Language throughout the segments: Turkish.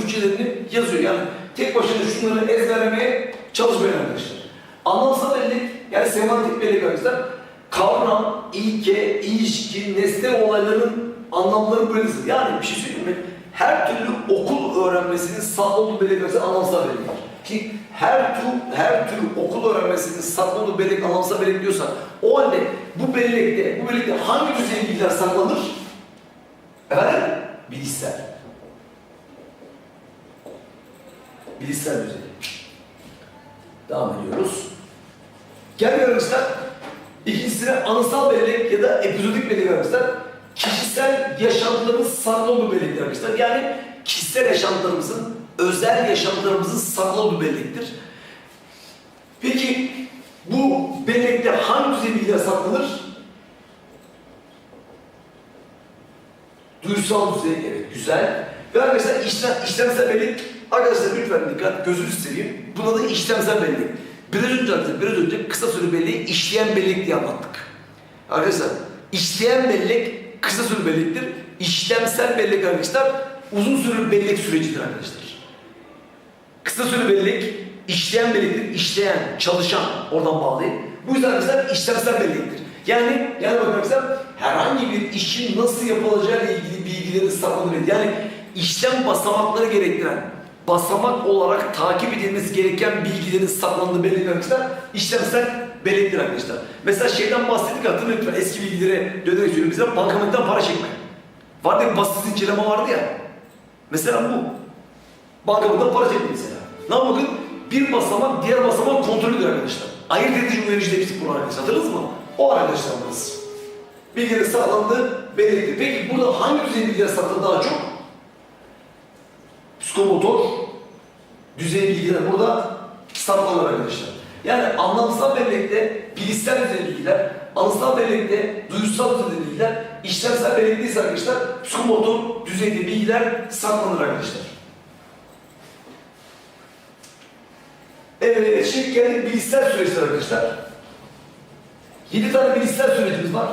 Türkçelerini yazıyor. Yani tek başına şunları ezberlemeye çalışmayın arkadaşlar. Anlamsal bellek, yani semantik bellek arkadaşlar, kavram, ilke, ilişki, nesne olayların anlamları böyle yazılır. Yani bir şey söyleyeyim mi? Her türlü okul öğrenmesinin sağlı olduğu bellek arkadaşlar anlamsal bellek. Ki her tür, her tür okul öğrenmesinin olduğu bellek anlamsal bellek diyorsa o halde bu bellekte, bu bellekte hangi düzey bilgiler saklanır? Efendim? Bilişsel. Bilişsel düzey. Devam ediyoruz. Gel arkadaşlar. İkincisine anısal bellek ya da epizodik bellek arkadaşlar. Kişisel yaşantılarımız saklı olduğu bellektir arkadaşlar. Yani kişisel yaşantılarımızın, özel yaşantılarımızın saklı olduğu bellektir. Peki bu bellekte hangi düzey bilgiler saklanır? Duysal düzey, evet güzel. Ve arkadaşlar işlem, işlemsel bellek, arkadaşlar lütfen dikkat, gözünü seveyim. Buna da işlemsel bellek. Biraz önce arkadaşlar, biraz önce kısa süre belleği işleyen bellek diye anlattık. Arkadaşlar, işleyen bellek kısa süre bellektir. İşlemsel bellek arkadaşlar, uzun süreli bellek sürecidir arkadaşlar. Kısa süre bellek, işleyen bellektir. İşleyen, çalışan, oradan bağlayayım. Bu yüzden arkadaşlar işlemsel bellektir. Yani, yani arkadaşlar, herhangi bir işin nasıl yapılacağı ile ilgili bilgilerin saklanır. Yani işlem basamakları gerektiren, basamak olarak takip edilmesi gereken bilgilerin saklandığı arkadaşlar, işlemsel bellektir arkadaşlar. Mesela şeyden bahsettik hatırlayın lütfen eski bilgilere dönerek söylüyorum bize bankamatikten para çekme. Vardı ya basit inceleme vardı ya. Mesela bu. Bankamızda para çekti mesela. Ne yapalım? Bir basamak diğer basamak kontrol ediyor arkadaşlar. Ayırt edici uyarıcı demiştik bunu arkadaşlar. Hatırladınız mı? O arkadaşlar burası. Bilgilerin sağlandığı belirli. Peki burada hangi düzey bilgiler saklı daha çok? Psikomotor düzey bilgiler burada saklanır arkadaşlar. Yani anlamsal bellekte bilişsel düzey bilgiler, anısal bellekte duygusal düzey bilgiler, işlemsel bellekte ise arkadaşlar psikomotor düzeyde bilgiler saklanır arkadaşlar. Evet, şimdi geldik bilişsel süreçler arkadaşlar. 7 tane bilişsel sürecimiz var.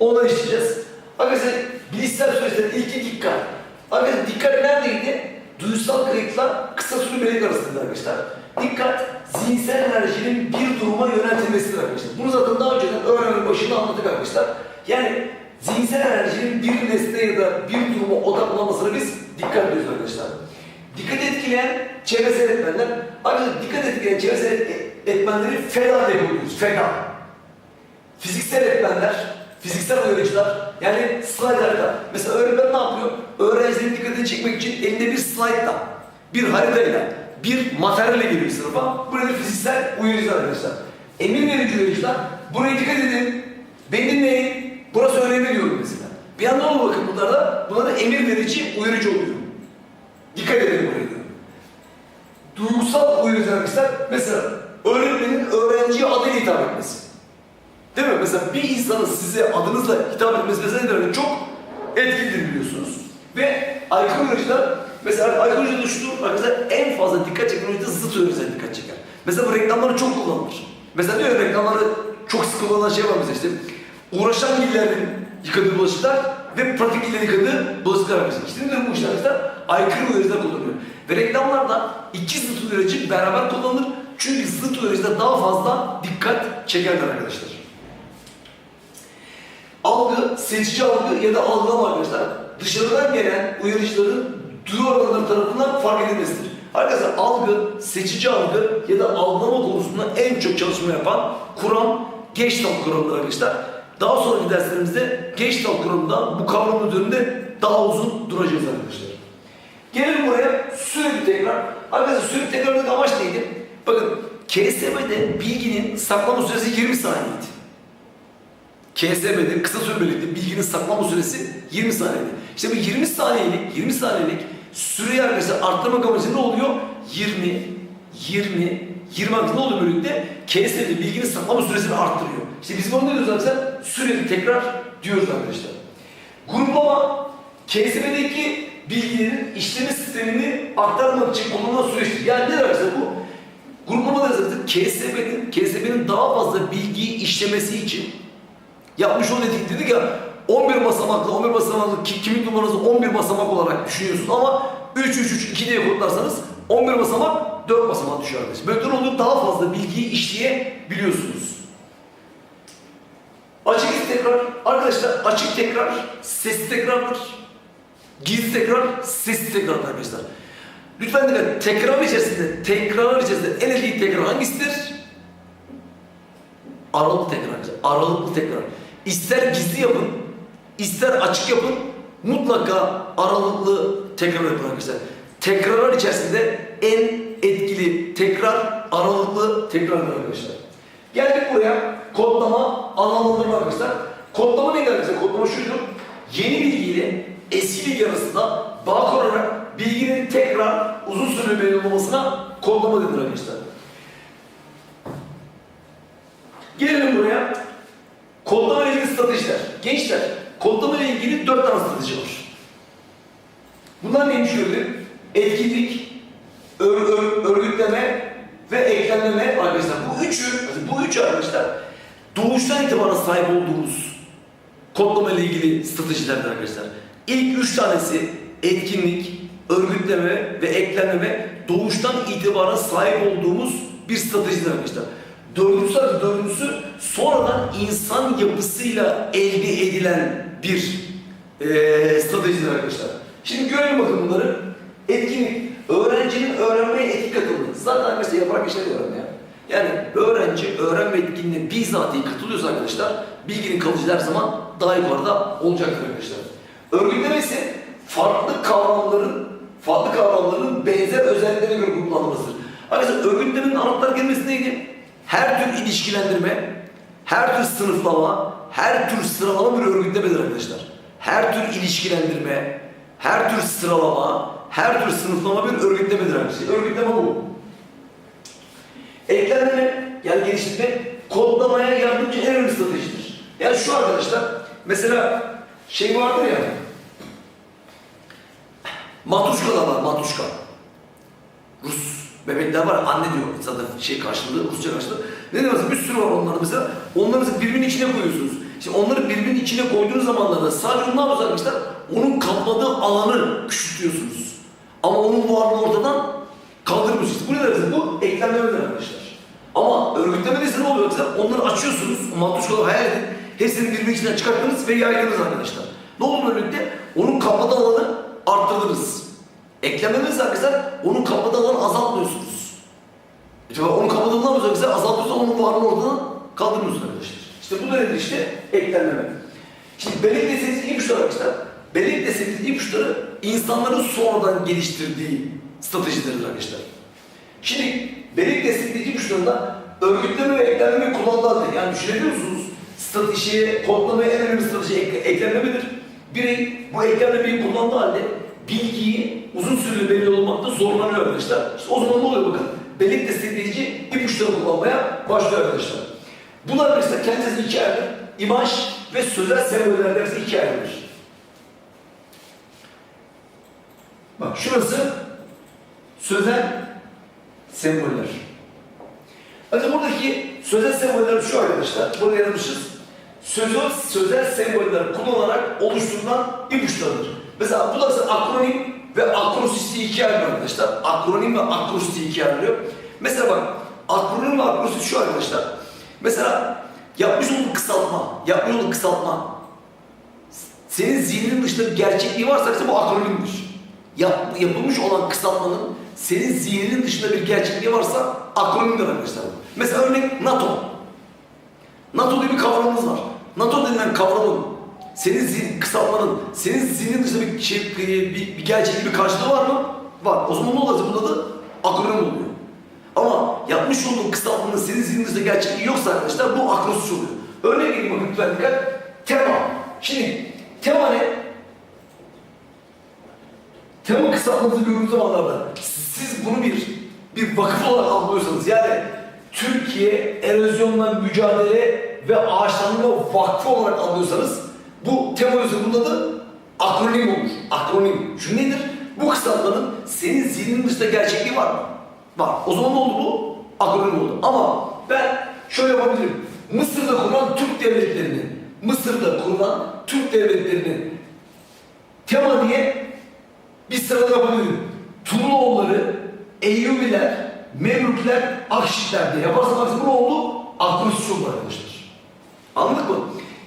Onları işleyeceğiz. Arkadaşlar bilişsel süreçlerin ilki dikkat. Arkadaşlar dikkat neredeydi? Duysal kayıtla kısa bellek arasında arkadaşlar. Dikkat, zihinsel enerjinin bir duruma yöneltilmesidir arkadaşlar. Bunu zaten daha önceden öğrenmenin başında anlattık arkadaşlar. Yani zihinsel enerjinin bir nesne ya da bir duruma odaklanmasına biz dikkat ediyoruz arkadaşlar. Dikkat etkileyen çevresel etmenler, arkadaşlar dikkat etkileyen çevresel et- etmenleri feda diye buluyoruz. Feda. Fiziksel etmenler, fiziksel uyarıcılar, yani slaytlarda. Mesela öğretmen ne yapıyor? Öğrencilerin dikkatini çekmek için elinde bir slaytla, bir haritayla, bir materyalle geliyor sınıfa. Bu nedir? Fiziksel uyarıcılar arkadaşlar. Emir verici uyarıcılar, buraya dikkat edin, beni dinleyin, burası önemli diyorum mesela. Bir anda olur bakın bunlarda, bunlar da emir verici uyarıcı oluyor. Dikkat edin buraya diyorum. Duygusal uyarıcılar arkadaşlar, mesela öğretmenin öğrenciye adıyla hitap etmesi. Değil mi? Mesela bir insanın size adınızla hitap etmesi mesela çok etkilidir biliyorsunuz. Ve uyarıcılar, mesela uyarıcıda şudur, arkadaşlar en fazla dikkat çeken uyarıcıda zıt uyarıcılar dikkat çeker. Mesela bu reklamları çok kullanılır. Mesela diyor reklamları çok sık kullanılan şey var mesela işte. Uğraşan gillerin yıkadığı bulaşıklar ve pratik gillerin yıkadığı bulaşıklar arkadaşlar. İşte nedir bu işler arkadaşlar? Aykırı uyarıcılar kullanılıyor. Ve reklamlarda iki zıt uyarıcı beraber kullanılır. Çünkü zıt uyarıcıda daha fazla dikkat çekerler arkadaşlar. Algı, seçici algı ya da algılama arkadaşlar dışarıdan gelen uyarıcıların duyu organları tarafından fark edilmesidir. Arkadaşlar algı, seçici algı ya da algılama konusunda en çok çalışma yapan kuram Gestalt kuramıdır arkadaşlar. Daha sonraki derslerimizde Gestalt kuramından bu kavram üzerinde daha uzun duracağız arkadaşlar. Gelelim buraya sürekli tekrar. Arkadaşlar sürekli tekrarlık amaç neydi? Bakın KSM'de bilginin saklama süresi 20 saniyeydi. KSM'de kısa süreli birlikte bilginin saklama süresi 20 saniyeydi. İşte bu 20 saniyelik, 20 saniyelik süreyi arkadaşlar arttırmak amacı ne oluyor? 20, 20, 20 ne oluyor birlikte? KSM'de bilginin saklama süresini arttırıyor. İşte biz bunu ne diyoruz arkadaşlar? Süreli tekrar diyoruz arkadaşlar. Gruplama, KSM'deki bilgilerin işleme sistemini aktarmak için kullanılan süreçtir. Yani ne arkadaşlar bu? KSB'nin KSB'nin daha fazla bilgiyi işlemesi için yapmış olduğu dedik, dedik ya 11 basamaklı 11 basamaklı ki- kimin numaranızı 11 basamak olarak düşünüyorsunuz ama 3 3 3 2 diye kodlarsanız 11 basamak 4 basamak düşüyor arkadaşlar. Böyle olup daha fazla bilgiyi işleyebiliyorsunuz. Açık tekrar. Arkadaşlar açık tekrar sesli tekrardır. Gizli tekrar sesli tekrar arkadaşlar. Lütfen dikkat. Tekrar içerisinde, tekrar içerisinde en etkili tekrar hangisidir? Aralıklı tekrar. Aralıklı tekrar. İster gizli yapın, ister açık yapın. Mutlaka aralıklı tekrar yapın arkadaşlar. Tekrarlar içerisinde en etkili tekrar aralıklı tekrar arkadaşlar. Geldik buraya kodlama anlamlandırma arkadaşlar. Kodlama neydi arkadaşlar? Kodlama şuydu. Yeni bilgiyle eski bilgi arasında bağ kurarak bilginin tekrar uzun süreli belli olmasına kodlama denir arkadaşlar. Gelelim buraya. Kodlama ile ilgili stratejiler. Gençler, kodlama ile ilgili dört tane strateji var. Bunlar neymiş görelim? Etkinlik, ör, ör- örgütleme ve eklemleme arkadaşlar. Bu üçü, bu üçü arkadaşlar doğuştan itibaren sahip olduğumuz kodlama ile ilgili stratejilerdir arkadaşlar. İlk üç tanesi etkinlik, örgütleme ve eklemleme doğuştan itibaren sahip olduğumuz bir stratejidir arkadaşlar. Dördüncüsü, dördüncüsü sonradan insan yapısıyla elde edilen bir eee stratejidir arkadaşlar. Şimdi görelim bakın bunları. Etkinlik, öğrencinin öğrenmeye etki katılımı. Zaten arkadaşlar yaprak işleri öğrenme ya. Yani öğrenci öğrenme etkinliğine bizatihi katılıyorsa arkadaşlar bilginin kalıcı her zaman daha yukarıda olacaktır arkadaşlar. Örgütleme ise farklı kavramların farklı kavramların benzer özelliklerine göre gruplanmasıdır. Arkadaşlar örgütlemenin anahtar kelimesi neydi? Her tür ilişkilendirme, her tür sınıflama, her tür sıralama bir örgütlemedir arkadaşlar. Her tür ilişkilendirme, her tür sıralama, her tür sınıflama bir örgütlemedir arkadaşlar. Örgütleme bu. Eklemleme yani geliştirme kodlamaya yardımcı en önemli stratejidir. Yani şu arkadaşlar mesela şey vardır ya matuşkalar var matuşka. Rus bebekler var anne diyor zaten şey karşılığı Rusça karşılığı. Ne demek bir sürü var onların mesela. Onları mesela birbirinin içine koyuyorsunuz. Şimdi onları birbirinin içine koyduğunuz zamanlarda sadece ne arkadaşlar? Onun kapladığı alanı küçültüyorsunuz. Ama onun varlığı ortadan kaldırmıyorsunuz. Bu ne demek? Bu eklemlemedir arkadaşlar. Ama örgütlemedeyse ne oluyor mesela? Onları açıyorsunuz, o matruşkaları hayal edin. Hepsini birbirinin içinden çıkarttınız ve yaydınız arkadaşlar. Ne olur böylelikle? Onun kapladığı alanı arttırdınız. Eklememiz arkadaşlar, onun kapladığı alanı azaltmıyorsunuz. Acaba onun kapladığı alanı arkadaşlar azaltıyorsa onun varlığını ortadan kaldırmıyorsunuz arkadaşlar. İşte bu da nedir işte? Eklemleme. Şimdi bellek deseniz ipuçları arkadaşlar. Bellek deseniz ipuçları insanların sonradan geliştirdiği stratejilerdir arkadaşlar. Şimdi bellek destekleyici ipuçlarında örgütleme ve eklemleme kullandığı halde yani düşünebiliyor musunuz? Stratejiye, kodlamaya en önemli strateji ek, eklemlemedir. Birey bu eklemlemeyi kullandığı halde bilgiyi uzun süreli belli olmakta zorlanıyor arkadaşlar. İşte o zaman ne oluyor bakın? Bellek destekleyici ipuçları kullanmaya başlıyor arkadaşlar. Bunlar arkadaşlar kendisi ikiye ayrılır. İmaj ve sözel semboller dersi ikiye ayrılır. Bak şurası sözel semboller. Ancak buradaki sözel semboller şu arkadaşlar. Burada yazmışız. Sözel, sözel semboller kullanarak oluşturulan ipuçlarıdır. Mesela bu da akronim ve akrosisti ikiye ayrılıyor arkadaşlar. Akronim ve akrosisti ikiye ayrılıyor. Mesela bak akronim ve akrosit şu arkadaşlar. Mesela yapmış olduğun kısaltma, yapmış olduğun kısaltma senin zihninin dışında bir gerçekliği varsa ise bu akronimdir. Yap, yapılmış olan kısaltmanın senin zihninin dışında bir gerçekliği varsa akronimdir arkadaşlar. Mesela örnek NATO. NATO diye bir kavramımız var. NATO denilen kavramın senin zihin, kısaltmanın senin zihnin dışında bir, şey, bir, bir gerçekliği bir karşılığı var mı? Var. O zaman ne olacak? Bunun adı akronim oluyor. Ama yapmış olduğun kısaltmanın senin zihnin dışında gerçekliği yoksa arkadaşlar bu akrosis oluyor. Örneğe geleyim bakın lütfen dikkat. Tema. Şimdi tema ne? Tema kısaltması gördüğünüz zamanlarda siz bunu bir bir vakıf olarak algılıyorsanız yani Türkiye Erozyonla Mücadele ve Ağaçlanma Vakfı olarak alıyorsanız bu tema üzerinde adı akronim olur. Akronim. Çünkü nedir? Bu kısaltmanın senin zihninin dışında gerçekliği var mı? Var. O zaman ne oldu bu? akronim oldu. Ama ben şöyle yapabilirim. Mısır'da kurulan Türk devletlerinin, Mısır'da kurulan Türk devletlerinin tema diye bir sıralama yapabilirim. Tuğluoğulları, Eyyubiler, Memlükler, Akşitler diye aslında ne oldu? Akronistik oldu arkadaşlar. Anladık mı?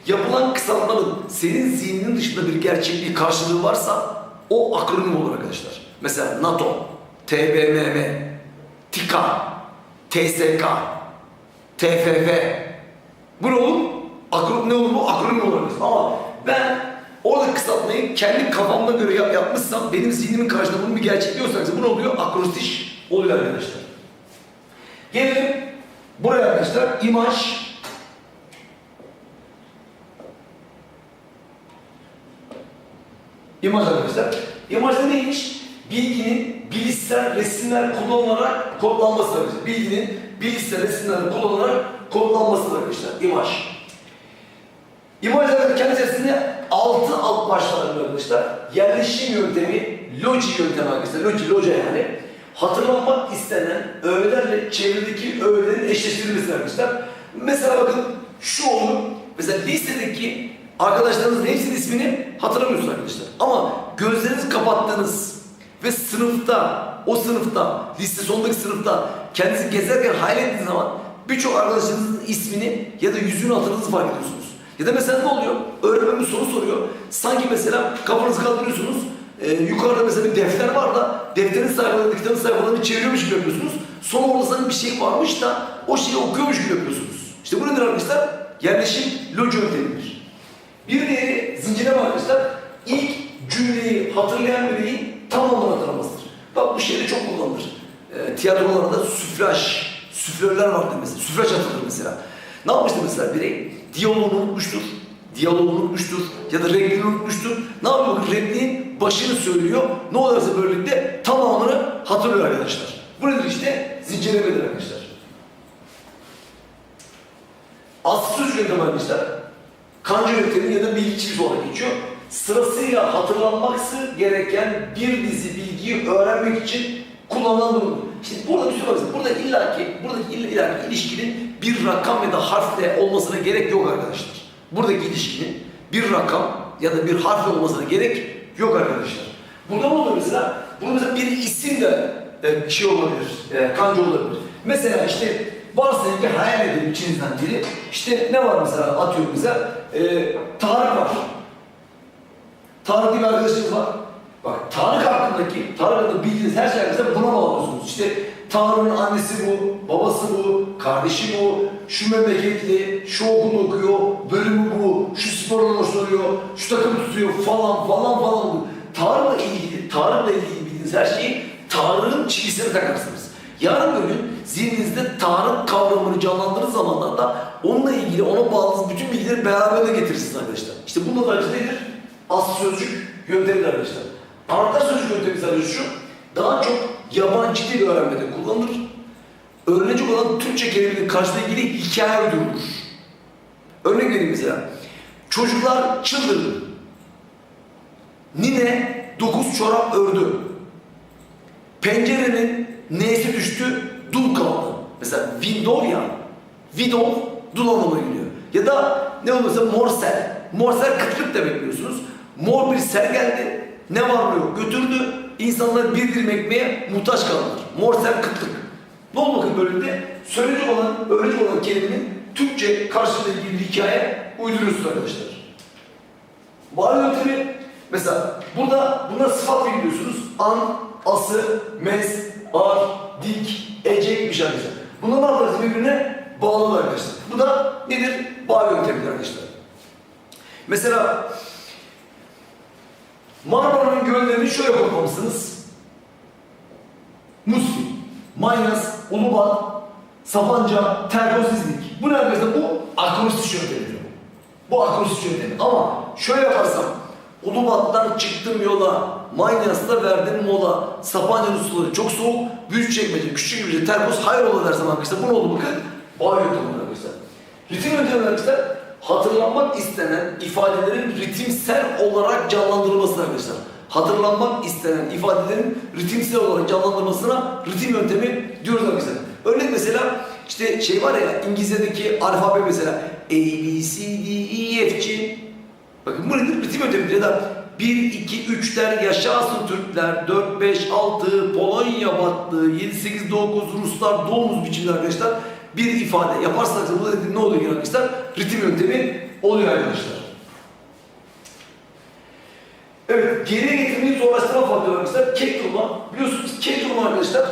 Yapılan kısaltmanın senin zihninin dışında bir gerçekliği karşılığı varsa o akronim olur arkadaşlar. Mesela NATO, TBMM, TİKA, TSK, TFF. Bu ne olur? Akronim ne olur bu? Akronim olur. Ama ben orada kısaltmayı kendi kafamda göre yap- yapmışsam benim zihnimin karşısında bunun bir gerçekliği olsa bu ne oluyor? Akronistik oluyor arkadaşlar. Gelelim buraya arkadaşlar. İmaj, İmaj arkadaşlar. İmaj da neymiş? Bilginin bilişsel resimler kullanılarak kodlanması arkadaşlar. Bilginin bilişsel resimler kullanılarak kodlanması arkadaşlar. İmaj. İmajların kendi içerisinde altı alt başlar arkadaşlar. Yerleşim yöntemi, loji yöntemi arkadaşlar. Loji, loja yani. Hatırlanmak istenen öğelerle çevredeki öğelerin eşleştirilmesi arkadaşlar. Mesela bakın şu olur. Mesela listedeki arkadaşlarınızın hepsinin ismini hatırlamıyorsunuz arkadaşlar. Ama gözlerinizi kapattığınız ve sınıfta, o sınıfta, liste sondaki sınıfta kendinizi gezerken hayal ettiğiniz zaman birçok arkadaşınızın ismini ya da yüzünü hatırladığınızı fark ediyorsunuz. Ya da mesela ne oluyor? Öğretmen soru soruyor. Sanki mesela kafanızı kaldırıyorsunuz. Ee, yukarıda mesela bir defter var da defterin sayfalarını, kitabın sayfalarını çeviriyormuş gibi yapıyorsunuz. Son orada bir şey varmış da o şeyi okuyormuş gibi yapıyorsunuz. İşte bu nedir arkadaşlar? Yerleşim loji yöntemidir. Bir diğeri zincire bak arkadaşlar. İlk cümleyi hatırlayan bireyin tamamını hatırlamasıdır. Bak bu şeyde çok kullanılır. E, tiyatrolarda süflaj, süflörler vardır mesela. Süflaj atılır mesela. Ne yapmıştır mesela birey? Diyaloğunu unutmuştur. Diyaloğunu unutmuştur. Ya da repliğini unutmuştur. Ne yapıyor? Repliğin başını söylüyor. Ne oluyorsa böylelikle tamamını hatırlıyor arkadaşlar. Bu nedir işte? Zincirlemedir arkadaşlar. Asıl yöntem arkadaşlar. Kanca yöntemi ya da bilgi çift olarak geçiyor. Sırasıyla hatırlanması gereken bir dizi bilgiyi öğrenmek için kullanılan durum. Şimdi burada bir şey. Burada illaki, buradaki illa- illaki ilişkinin bir rakam ya da harfle olmasına gerek yok arkadaşlar. Buradaki ilişkinin bir rakam ya da bir harfle olmasına gerek yok arkadaşlar. Burada ne oluyor mesela? Burada mesela bir isim de e, şey olabilir, e, kanca olabilir. Mesela işte varsayın ki hayal edelim içinizden biri. İşte ne var mesela atıyorum mesela e, Tarık var. Tarık diye bir arkadaşımız var. Bak Tarık hakkındaki, Tarık hakkında bildiğiniz her şey hakkında buna bağlıyorsunuz. İşte Tanrı'nın annesi bu, babası bu, kardeşi bu, şu memleketli, şu okulu okuyor, bölümü bu, şu sporla hoşlanıyor, şu takım tutuyor falan falan falan. Tanrı'la ilgili, Tanrı'la ilgili bildiğiniz her şeyi Tanrı'nın çivisine takarsınız. Yarın gün zihninizde Tanrı kavramını canlandırır zamanlarda onunla ilgili, ona bağlı bütün bilgileri beraber getirirsiniz arkadaşlar. İşte bunun da nedir? Az sözcük yöntemi arkadaşlar. Arka sözcük yöntemi sadece şu, daha çok yabancı dil öğrenmede kullanılır. Öğrenecek olan Türkçe kelimenin karşısına ilgili hikaye uydurulur. Örnek vereyim mesela. Çocuklar çıldırdı. Nine dokuz çorap ördü. Pencerenin neyse düştü, dul kaldı. Mesela window ya, window dul anlamına geliyor. Ya da ne olursa morsel. Morsel kıtlık demek biliyorsunuz. Mor bir sel geldi, ne var yok götürdü, insanlar bir dilim ekmeğe muhtaç kaldılar. Morsel kıtlık. Oldu bakın böylelikle? Söyleyecek olan, öğrenecek olan kelimenin Türkçe karşılığı ilgili hikaye uyduruyorsunuz arkadaşlar. Bağlı yöntemi mesela burada buna sıfat biliyorsunuz. An, ası, mez, ar, dik, ece gibi bir şey arkadaşlar. Bunlar bazıları birbirine bağlı arkadaşlar. Bu da nedir? Bağlı yöntemidir arkadaşlar. Mesela Marmara'nın göllerini şöyle kodlamışsınız. Musfi, Maynas, Ulubat, Sapanca, Terkoz, İznik. Bu ne arkadaşlar? Bu akronistik yöntemidir. Bu akronistik yöntemi. Ama şöyle yaparsam, Ulubat'tan çıktım yola, Maynas'ta verdim mola, Sapanca'nın suları çok soğuk, büyük çekmece, küçük çekmece, Terkoz hayrola dersem arkadaşlar. Bu ne oldu bakın? Bağ yöntemi arkadaşlar. Ritim yöntemi arkadaşlar, hatırlanmak istenen ifadelerin ritimsel olarak canlandırılması arkadaşlar. Hatırlanmak istenen ifadelerin ritimsel olarak canlandırılmasına ritim yöntemi diyoruz arkadaşlar. Örnek mesela işte şey var ya İngilizce'deki alfabe mesela A, B, C, D, E, F, G. Bakın bu nedir? Ritim yöntemidir ya da 1, 2, 3 der yaşasın Türkler, 4, 5, 6 Polonya battı, 7, 8, 9 Ruslar doğumuz biçimde arkadaşlar bir ifade yaparsanız bu da ne oluyor arkadaşlar? Ritim yöntemi oluyor arkadaşlar. Evet, geriye getirmeyi zorlaştıran faktör arkadaşlar. Kek durma. Biliyorsunuz kek durma arkadaşlar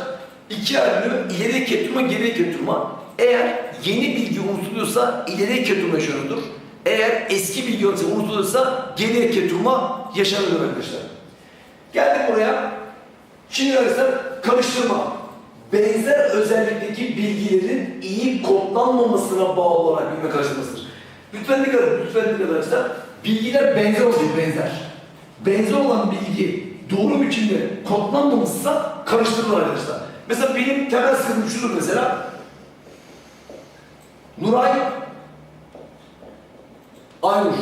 ikiye ayrılıyor. İleriye kek durma, geriye kek durma. Eğer yeni bilgi unutuluyorsa ileriye kek durma yaşanıyordur. Eğer eski bilgi unutuluyorsa geriye kek durma yaşanıyordur arkadaşlar. Geldik buraya. Şimdi arkadaşlar karıştırma. Benzer özellikteki bilgilerin iyi kodlanmamasına bağlı olarak bilme karıştırmasıdır. Lütfen dikkat edin, lütfen dikkat edin arkadaşlar. Bilgiler benzer olacak, benzer benzer olan bilgi doğru biçimde kodlanmamışsa karıştırılır arkadaşlar. Mesela benim temel sıkıntım şudur mesela. Nuray Aynur.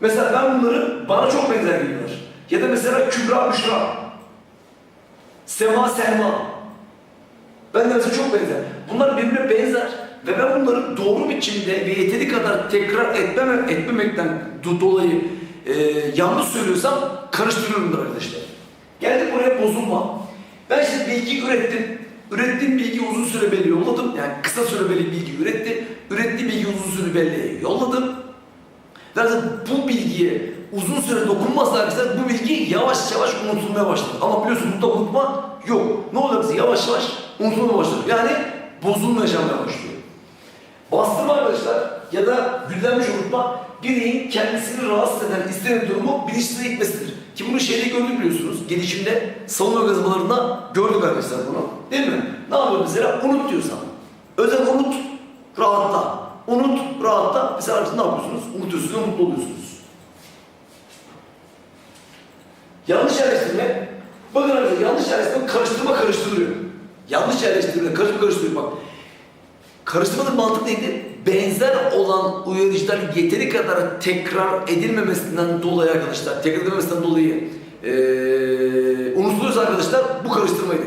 Mesela ben bunları bana çok benzer geliyorlar. Ya da mesela Kübra Büşra. Sema Selma. Ben de mesela çok benzer. Bunlar birbirine benzer. Ve ben bunları doğru biçimde ve yeteri kadar tekrar etmeme, etmemekten do- dolayı e, yanlış söylüyorsam karıştırıyorumdur arkadaşlar. Geldik buraya bozulma. Ben şimdi bilgi ürettim. Ürettiğim bilgi uzun süre belli yolladım. Yani kısa süreli bilgi üretti. Ürettiğim bilgi uzun süre belli yolladım. Ve bu bilgiye uzun süre dokunmazsa arkadaşlar bu bilgi yavaş yavaş unutulmaya başladı. Ama biliyorsunuz burada unutma yok. Ne oluyor bize? Yavaş yavaş unutulmaya başladı. Yani bozulma yaşamaya başlıyor. Bastırma arkadaşlar ya da güdülenmiş unutma bireyin kendisini rahatsız eden istenen durumu bilinçsiz gitmesidir. Ki bunu şeyde gördük biliyorsunuz. Gelişimde savunma organizmalarında gördük arkadaşlar bunu. Değil mi? Ne yapıyor mesela? Unut diyor sana. Özel unut, rahatla. Unut, rahatla. Mesela ne yapıyorsunuz? Unutuyorsunuz ve mutlu oluyorsunuz. Yanlış yerleştirme. Bakın arkadaşlar yanlış yerleştirme karıştırma karıştırılıyor. Yanlış yerleştirme karıştırma karıştırıyor. Bak Karıştırmanın mantık neydi? Benzer olan uyarıcılar yeteri kadar tekrar edilmemesinden dolayı arkadaşlar, tekrar edilmemesinden dolayı ee, unutuluyorsa arkadaşlar bu karıştırmaydı.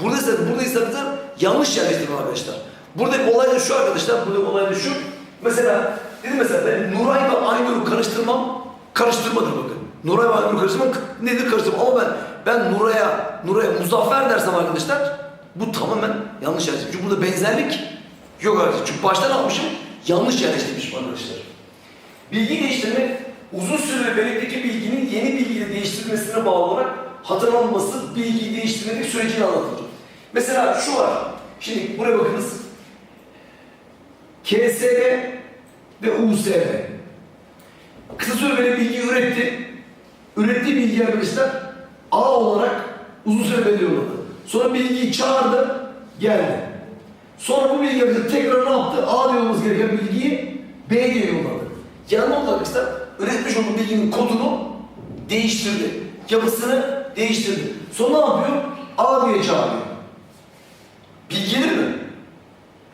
Burada ise, burada ise arkadaşlar yanlış yerleştirme arkadaşlar. Buradaki olay da şu arkadaşlar, buradaki olay da şu. Mesela, dedim mesela ben Nuray ve Aynur'u karıştırmam, karıştırmadır bakın. Nuray ve Aynur'u karıştırmam nedir karıştırmam ama ben ben Nuray'a, Nuray'a Muzaffer dersem arkadaşlar bu tamamen yanlış yerleştirme. Çünkü burada benzerlik Yok arkadaşlar. Çünkü baştan almışım, yanlış yerleştirmişim arkadaşlar. Bilgi değiştirme, uzun süre belirteki bilginin yeni bilgiyle değiştirilmesine bağlı olarak hatırlanması bilgi değiştirmenin sürecini anlatır. Mesela şu var. Şimdi buraya bakınız. KSB ve USB. Kısa süreli bilgi üretti. Ürettiği bilgi arkadaşlar A olarak uzun süre belli yolladı. Sonra bilgiyi çağırdı, geldi. Sonra bu bilgi bize tekrar ne yaptı? A diye gereken bilgiyi B diye yolladı. Yani ne oldu arkadaşlar? Üretmiş olduğu bilginin kodunu değiştirdi. Yapısını değiştirdi. Sonra ne yapıyor? A diye çağırıyor. Bilgi gelir mi?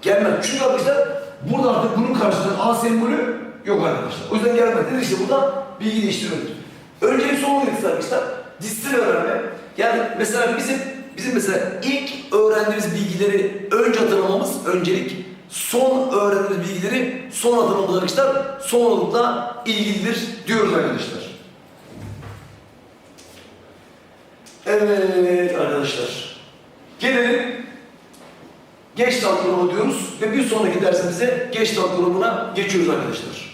Gelmez. Çünkü arkadaşlar burada artık bunun karşısında A sembolü yok arkadaşlar. O yüzden gelmez. Dedik işte burada bilgi değiştirmedir. Öncelik son getirdi arkadaşlar. Distil öğrenme. Yani mesela bizim Bizim mesela ilk öğrendiğimiz bilgileri önce hatırlamamız öncelik, son öğrendiğimiz bilgileri son hatırlamamız arkadaşlar sonralıkla ilgilidir diyoruz arkadaşlar. Evet arkadaşlar. Gelelim geç dal grubu diyoruz ve bir sonraki dersimize geç dal grubuna geçiyoruz arkadaşlar.